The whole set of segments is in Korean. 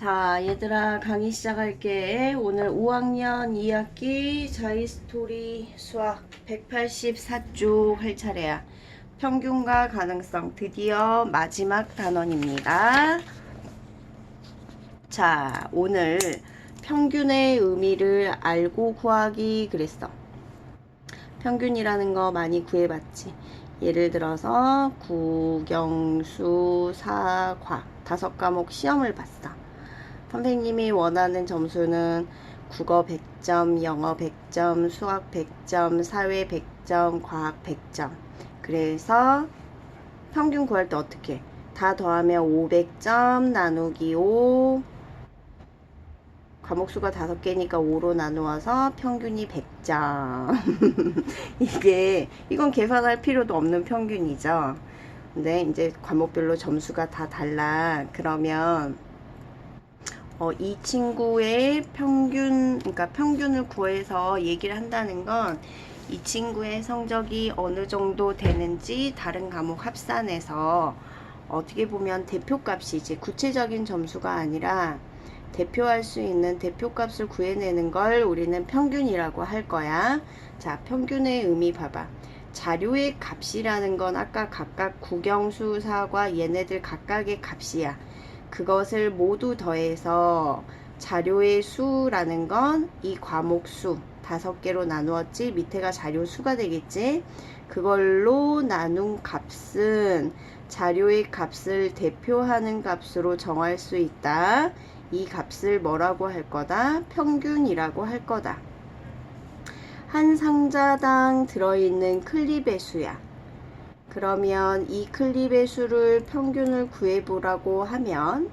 자, 얘들아, 강의 시작할게. 오늘 5학년 2학기 자이스토리 수학 184쪽 할 차례야. 평균과 가능성 드디어 마지막 단원입니다. 자, 오늘 평균의 의미를 알고 구하기 그랬어. 평균이라는 거 많이 구해봤지. 예를 들어서 국영수, 사과 다섯 과목 시험을 봤어. 선생님이 원하는 점수는 국어 100점, 영어 100점, 수학 100점, 사회 100점, 과학 100점. 그래서 평균 구할 때 어떻게? 다 더하면 500점 나누기 5 과목 수가 5개니까 5로 나누어서 평균이 100점. 이게 이건 계산할 필요도 없는 평균이죠. 근데 이제 과목별로 점수가 다 달라. 그러면 어, 이 친구의 평균, 그러니까 평균을 구해서 얘기를 한다는 건 이 친구의 성적이 어느 정도 되는지 다른 과목 합산해서 어떻게 보면 대표값이지 구체적인 점수가 아니라 대표할 수 있는 대표값을 구해내는 걸 우리는 평균이라고 할 거야. 자, 평균의 의미 봐봐. 자료의 값이라는 건 아까 각각 국영수, 사과 얘네들 각각의 값이야. 그것을 모두 더해서 자료의 수라는 건 이 과목 수. 다섯 개로 나누었지 밑에가 자료 수가 되겠지? 그걸로 나눈 값은 자료의 값을 대표하는 값으로 정할 수 있다. 이 값을 뭐라고 할 거다? 평균이라고 할 거다. 한 상자당 들어있는 클립의 수야 그러면 이 클립의 수를 평균을 구해보라고 하면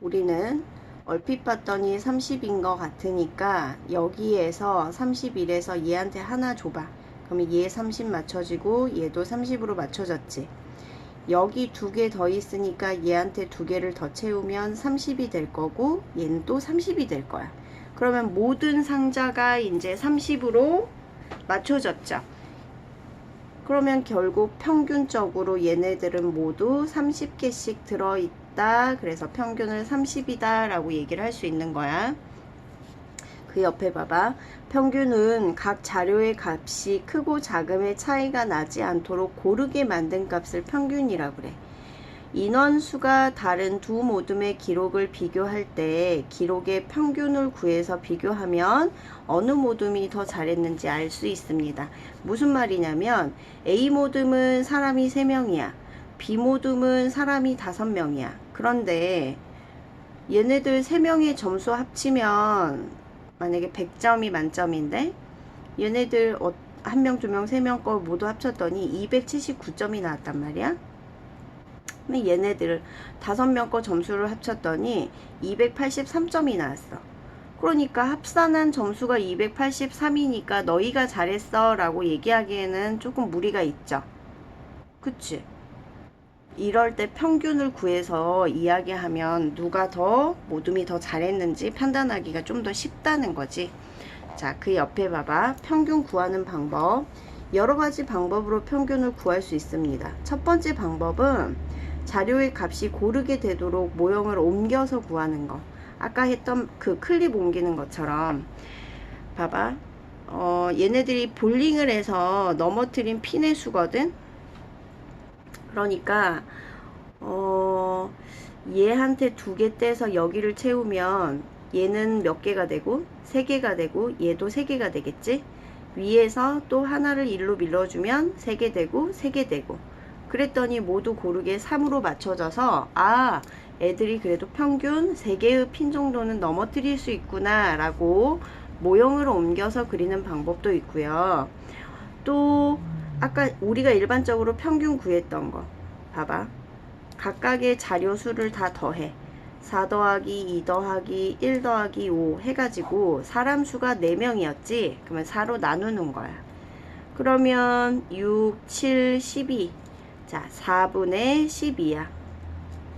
우리는 얼핏 봤더니 30인 것 같으니까 여기에서 31에서 얘한테 하나 줘봐. 그러면 얘 30 맞춰지고 얘도 30으로 맞춰졌지. 여기 두 개 더 있으니까 얘한테 두 개를 더 채우면 30이 될 거고 얘는 또 30이 될 거야. 그러면 모든 상자가 이제 30으로 맞춰졌죠. 그러면 결국 평균적으로 얘네들은 모두 30개씩 들어있다. 그래서 평균을 30이다 라고 얘기를 할 수 있는 거야. 그 옆에 봐봐. 평균은 각 자료의 값이 크고 작음의 차이가 나지 않도록 고르게 만든 값을 평균이라고 그래. 인원수가 다른 두 모둠의 기록을 비교할 때 기록의 평균을 구해서 비교하면 어느 모둠이 더 잘했는지 알 수 있습니다. 무슨 말이냐면 A 모둠은 사람이 3명이야. B 모둠은 사람이 5명이야. 그런데 얘네들 3명의 점수 합치면 만약에 100점이 만점인데 얘네들 어, 한 명, 두 명, 세 명 걸 모두 합쳤더니 279점이 나왔단 말이야. 얘네들 다섯 명 거 점수를 합쳤더니 283점이 나왔어. 그러니까 합산한 점수가 283이니까 너희가 잘했어 라고 얘기하기에는 조금 무리가 있죠. 그치? 이럴 때 평균을 구해서 이야기하면 누가 더 모둠이 더 잘했는지 판단하기가 좀 더 쉽다는 거지. 자, 그 옆에 봐봐. 평균 구하는 방법. 여러 가지 방법으로 평균을 구할 수 있습니다. 첫 번째 방법은 자료의 값이 고르게 되도록 모형을 옮겨서 구하는 거. 아까 했던 그 클립 옮기는 것처럼. 봐봐. 어, 얘네들이 볼링을 해서 넘어뜨린 핀의 수거든. 그러니까 어, 얘한테 두 개 떼서 여기를 채우면 얘는 몇 개가 되고 세 개가 되고 얘도 세 개가 되겠지 위에서 또 하나를 일로 밀어주면 세 개 되고 세 개 되고 그랬더니 모두 고르게 3으로 맞춰져서 아 애들이 그래도 평균 3개의 핀 정도는 넘어뜨릴 수 있구나 라고 모형으로 옮겨서 그리는 방법도 있고요. 또 아까 우리가 일반적으로 평균 구했던 거 봐봐. 각각의 자료 수를 다 더해. 4 더하기 2 더하기 1 더하기 5 해가지고 사람 수가 4명이었지? 그러면 4로 나누는 거야. 그러면 6, 7, 12 자 4분의 12야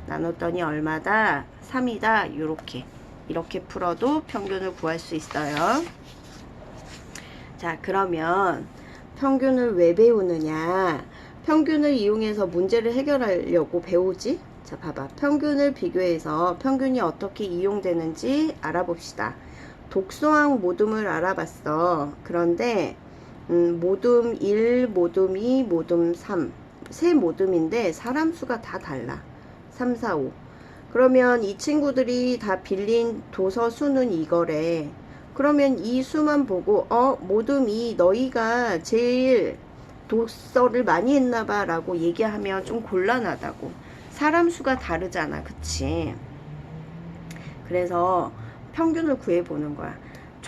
나눴더니 얼마다? 3이다 요렇게 이렇게 풀어도 평균을 구할 수 있어요 자 그러면 평균을 왜 배우느냐 평균을 이용해서 문제를 해결하려고 배우지 자, 봐봐. 평균을 비교해서 평균이 어떻게 이용되는지 알아봅시다. 독소항 모둠을 알아봤어. 그런데 음, 모둠 1, 모둠 2, 모둠 3. 세 모둠인데 사람 수가 다 달라. 3, 4, 5. 그러면 이 친구들이 다 빌린 도서 수는 이거래. 그러면 이 수만 보고 어 모둠 2 너희가 제일 독서를 많이 했나봐 라고 얘기하면 좀 곤란하다고. 사람 수가 다르잖아. 그치? 그래서 평균을 구해보는 거야.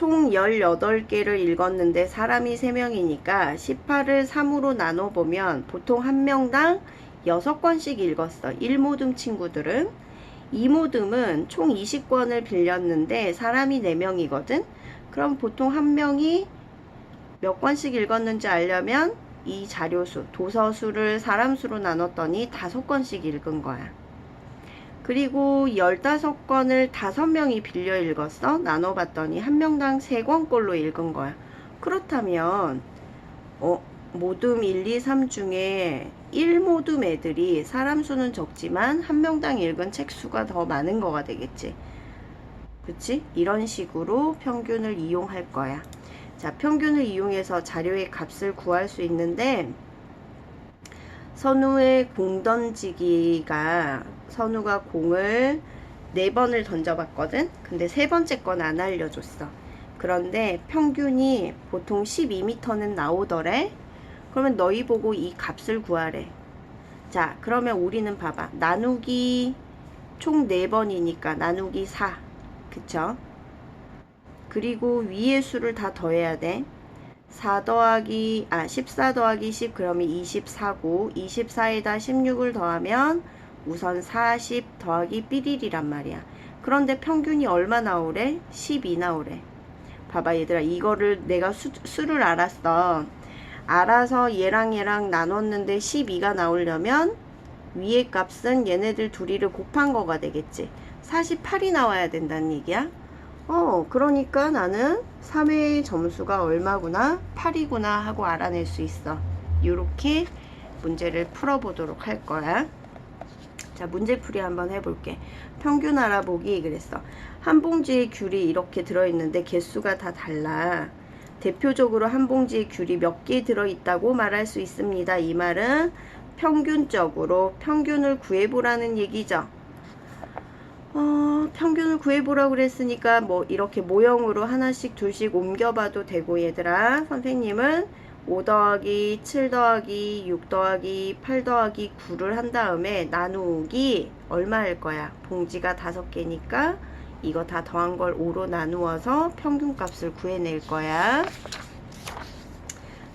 총 18개를 읽었는데 사람이 3명이니까 18을 3으로 나눠보면 보통 한 명당 6권씩 읽었어. 1모듬 친구들은. 2모듬은 총 20권을 빌렸는데 사람이 4명이거든. 그럼 보통 한 명이 몇 권씩 읽었는지 알려면 이 자료수, 도서수를 사람수로 나눴더니 5권씩 읽은 거야. 그리고 15권을 5명이 빌려 읽었어. 나눠봤더니 한 명당 3권꼴로 읽은 거야. 그렇다면 어, 모둠 1, 2, 3 중에 1모둠 애들이 사람 수는 적지만 한 명당 읽은 책 수가 더 많은 거가 되겠지. 그치? 이런 식으로 평균을 이용할 거야. 자, 평균을 이용해서 자료의 값을 구할 수 있는데 선우의 공 던지기가 선우가 공을 네 번을 던져봤거든. 근데 세 번째 건 안 알려줬어. 그런데 평균이 보통 12m는 나오더래. 그러면 너희 보고 이 값을 구하래. 자, 그러면 우리는 봐봐. 나누기 총 4번이니까 나누기 4. 그쵸? 그리고 위의 수를 다 더해야 돼. 4 더하기, 아, 14 더하기 10, 그러면 24고, 24에다 16을 더하면 우선 40 더하기 삐리리란 말이야. 그런데 평균이 얼마 나오래? 12 나오래. 봐봐, 얘들아. 이거를 내가 수, 수를 알았어. 알아서 얘랑 얘랑 나눴는데 12가 나오려면 위의 값은 얘네들 둘이를 곱한 거가 되겠지. 48이 나와야 된다는 얘기야. 어, 그러니까 나는 3회의 점수가 얼마구나? 8이구나 하고 알아낼 수 있어. 이렇게 문제를 풀어보도록 할 거야. 자, 문제풀이 한번 해볼게. 평균 알아보기 그랬어. 한 봉지의 귤이 이렇게 들어있는데 개수가 다 달라. 대표적으로 한 봉지의 귤이 몇 개 들어있다고 말할 수 있습니다. 이 말은 평균적으로 평균을 구해보라는 얘기죠. 어, 평균을 구해보라고 그랬으니까 뭐 이렇게 모형으로 하나씩 둘씩 옮겨봐도 되고 얘들아 선생님은 5 더하기 7 더하기 6 더하기 8 더하기 9를 한 다음에 나누기 얼마 할 거야 봉지가 다섯 개니까 이거 다 더한 걸 5로 나누어서 평균값을 구해낼 거야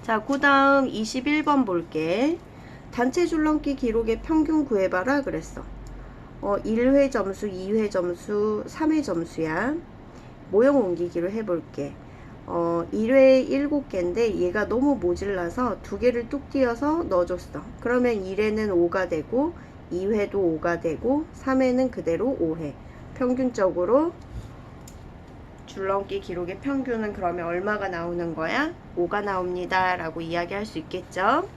자 그 다음 21번 볼게 단체 줄넘기 기록의 평균 구해봐라 그랬어 어, 1회 점수, 2회 점수, 3회 점수야. 모형 옮기기로 해볼게. 어, 1회 7개인데 얘가 너무 모질라서 두 개를 뚝 띄어서 넣어줬어. 그러면 1회는 5가 되고 2회도 5가 되고 3회는 그대로 5회. 평균적으로 줄넘기 기록의 평균은 그러면 얼마가 나오는 거야? 5가 나옵니다. 라고 이야기할 수 있겠죠?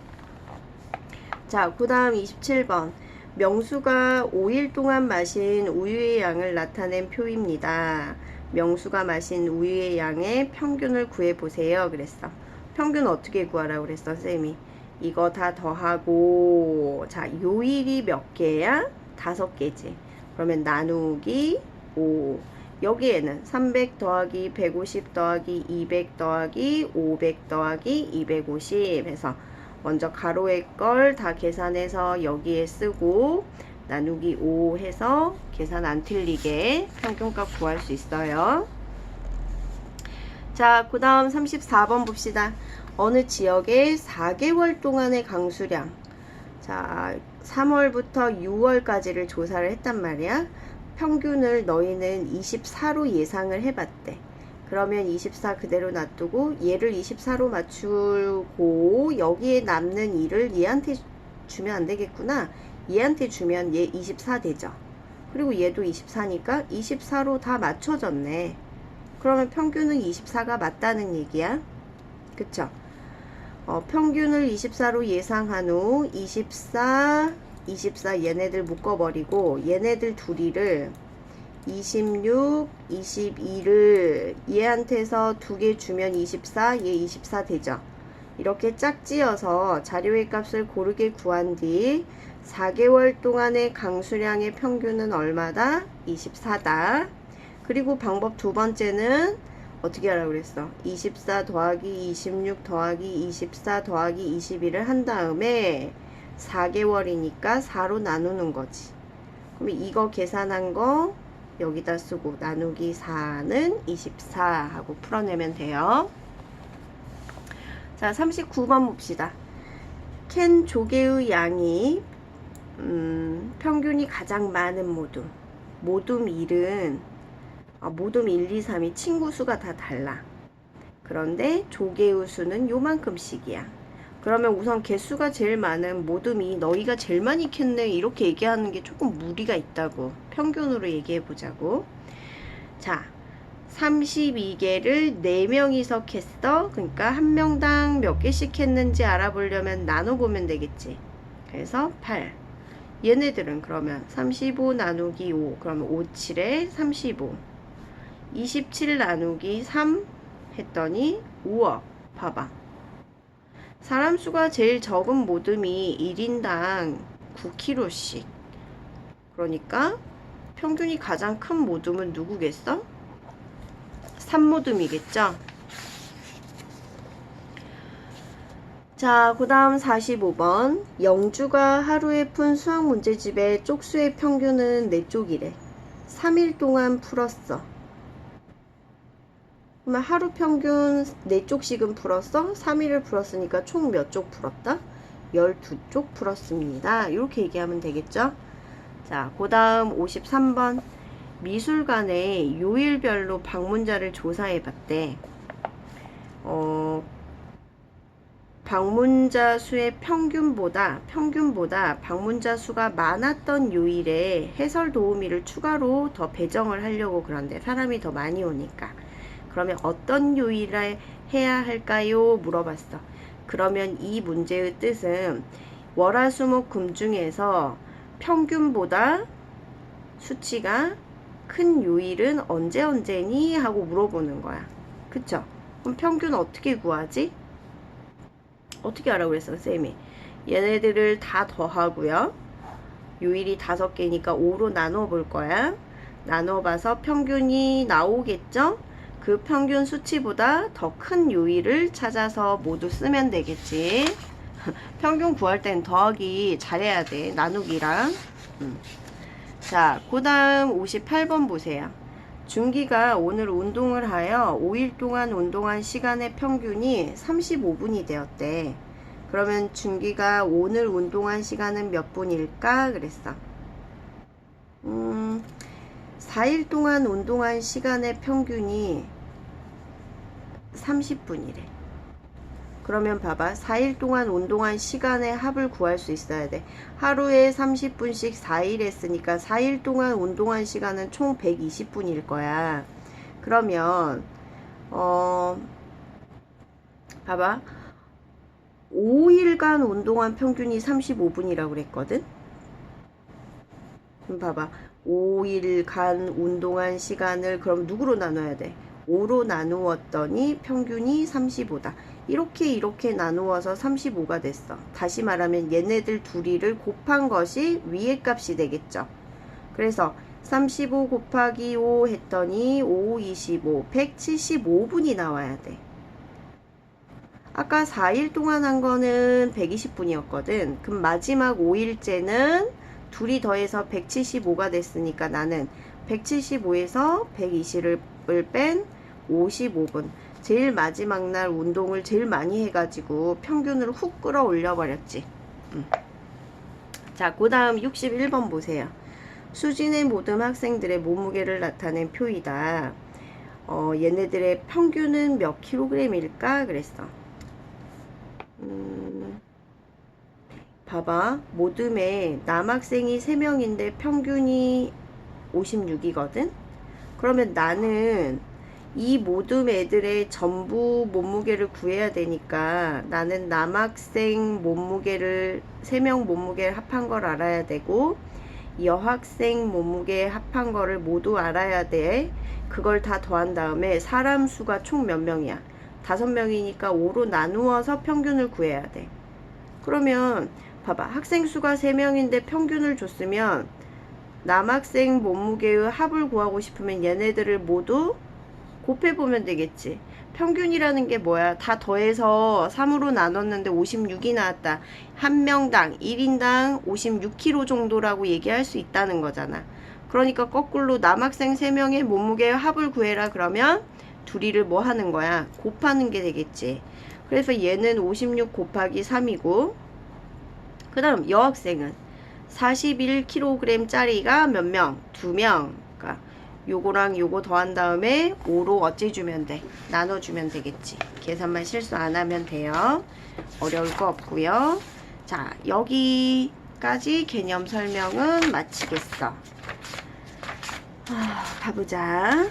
자, 그 다음 27번. 명수가 5일 동안 마신 우유의 양을 나타낸 표입니다. 명수가 마신 우유의 양의 평균을 구해보세요. 그랬어. 평균 어떻게 구하라고 그랬어, 쌤이? 이거 다 더하고, 자, 요일이 몇 개야? 다섯 개지. 그러면 나누기 5. 여기에는 300 더하기 150 더하기 200 더하기 500 더하기 250 해서 먼저 가로의 걸 다 계산해서 여기에 쓰고 나누기 5 해서 계산 안 틀리게 평균값 구할 수 있어요. 자, 그 다음 34번 봅시다. 어느 지역의 4개월 동안의 강수량. 자, 3월부터 6월까지를 조사를 했단 말이야. 평균을 너희는 24로 예상을 해봤대. 그러면 24 그대로 놔두고 얘를 24로 맞추고 여기에 남는 2를 얘한테 주면 안 되겠구나. 얘한테 주면 얘 24 되죠. 그리고 얘도 24니까 24로 다 맞춰졌네. 그러면 평균은 24가 맞다는 얘기야. 그쵸? 어, 평균을 24로 예상한 후 24 24 얘네들 묶어버리고 얘네들 둘이를 26, 22를 얘한테서 두 개 주면 24, 얘 24 되죠. 이렇게 짝지어서 자료의 값을 고르게 구한 뒤 4개월 동안의 강수량의 평균은 얼마다? 24다. 그리고 방법 두 번째는 어떻게 하라고 그랬어? 24 더하기 26 더하기 24 더하기 21을 한 다음에 4개월이니까 4로 나누는 거지. 그럼 이거 계산한 거 여기다 쓰고 나누기 4는 24 하고 풀어내면 돼요. 자, 39번 봅시다. 캔 조개의 양이 음, 평균이 가장 많은 모둠. 모둠 1은 아, 모둠 1, 2, 3이 친구 수가 다 달라. 그런데 조개의 수는 요만큼씩이야. 그러면 우선 개수가 제일 많은 모둠이 너희가 제일 많이 캤네 이렇게 얘기하는 게 조금 무리가 있다고 평균으로 얘기해 보자고 자 32개를 4명이서 캤어 그러니까 한 명당 몇 개씩 캤는지 알아보려면 나눠보면 되겠지 그래서 8 얘네들은 그러면 35 나누기 5 그러면 5, 7에 35 27 나누기 3 했더니 5억 봐봐 사람 수가 제일 적은 모듬이 1인당 9kg씩. 그러니까 평균이 가장 큰 모듬은 누구겠어? 3모듬이겠죠? 자, 그 다음 45번. 영주가 하루에 푼 수학 문제집의 쪽수의 평균은 4쪽이래. 3일 동안 풀었어. 그러면 하루 평균 4쪽씩은 풀었어? 3일을 풀었으니까 총 몇 쪽 풀었다? 12쪽 풀었습니다. 이렇게 얘기하면 되겠죠? 자, 그 다음 53번. 미술관에 요일별로 방문자를 조사해 봤대. 어, 방문자 수의 평균보다, 평균보다 방문자 수가 많았던 요일에 해설 도우미를 추가로 더 배정을 하려고 그런데 사람이 더 많이 오니까. 그러면 어떤 요일에 해야 할까요? 물어봤어. 그러면 이 문제의 뜻은 월화수목금 중에서 평균보다 수치가 큰 요일은 언제 언제니? 하고 물어보는 거야. 그쵸? 그럼 평균 어떻게 구하지? 어떻게 하라고 그랬어, 쌤이? 얘네들을 다 더하고요. 요일이 다섯 개니까 5로 나눠 볼 거야. 나눠 봐서 평균이 나오겠죠? 그 평균 수치보다 더 큰 요일을 찾아서 모두 쓰면 되겠지. 평균 구할 땐 더하기 잘해야 돼. 나누기랑. 음. 자, 그 다음 58번 보세요. 준기가 오늘 운동을 하여 5일 동안 운동한 시간의 평균이 35분이 되었대. 그러면 준기가 오늘 운동한 시간은 몇 분일까? 그랬어. 음, 4일 동안 운동한 시간의 평균이 30분이래. 그러면 봐봐. 4일 동안 운동한 시간의 합을 구할 수 있어야 돼. 하루에 30분씩 4일 했으니까 4일 동안 운동한 시간은 총 120분일 거야. 그러면, 어, 봐봐. 5일간 운동한 평균이 35분이라고 그랬거든? 그럼 봐봐. 5일간 운동한 시간을 그럼 누구로 나눠야 돼? 5로 나누었더니 평균이 35다. 이렇게 이렇게 나누어서 35가 됐어. 다시 말하면 얘네들 둘이를 곱한 것이 위의 값이 되겠죠. 그래서 35 곱하기 5 했더니 5, 25, 175분이 나와야 돼. 아까 4일 동안 한 거는 120분이었거든. 그럼 마지막 5일째는 둘이 더해서 175가 됐으니까 나는 175에서 120을 뺀 55분. 제일 마지막 날 운동을 제일 많이 해가지고 평균을 훅 끌어올려 버렸지. 음. 자, 그 다음 61번 보세요. 수진의 모든 학생들의 몸무게를 나타낸 표이다. 어, 얘네들의 평균은 몇 킬로그램일까? 그랬어. 음, 봐봐. 모듬에 남학생이 3명인데 평균이 56이거든? 그러면 나는 이 모든 애들의 전부 몸무게를 구해야 되니까 나는 남학생 몸무게를 세명 몸무게를 합한 걸 알아야 되고 여학생 몸무게 합한 거를 모두 알아야 돼. 그걸 다 더한 다음에 사람 수가 총 몇 명이야? 다섯 명이니까 5로 나누어서 평균을 구해야 돼. 그러면 봐봐. 학생 수가 세명인데 평균을 줬으면 남학생 몸무게의 합을 구하고 싶으면 얘네들을 모두 곱해보면 되겠지. 평균이라는 게 뭐야? 다 더해서 3으로 나눴는데 56이 나왔다. 한 명당 1인당 56kg 정도라고 얘기할 수 있다는 거잖아. 그러니까 거꾸로 남학생 3명의 몸무게의 합을 구해라 그러면 둘이를 뭐 하는 거야? 곱하는 게 되겠지. 그래서 얘는 56 곱하기 3이고 그 다음 여학생은 41kg 짜리가 몇 명? 두 명. 그러니까 요거랑 요거 더한 다음에 5로 어찌 주면 돼? 나눠주면 되겠지. 계산만 실수 안 하면 돼요. 어려울 거 없고요. 자, 여기까지 개념 설명은 마치겠어. 아, 가보자.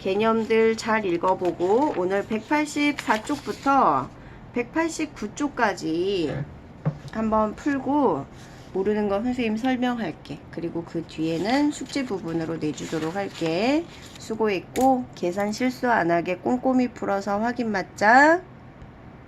개념들 잘 읽어보고 오늘 184쪽부터 189쪽까지 한번 풀고 모르는 거 선생님 설명할게. 그리고 그 뒤에는 숙제 부분으로 내주도록 할게. 수고했고 계산 실수 안 하게 꼼꼼히 풀어서 확인 맞자.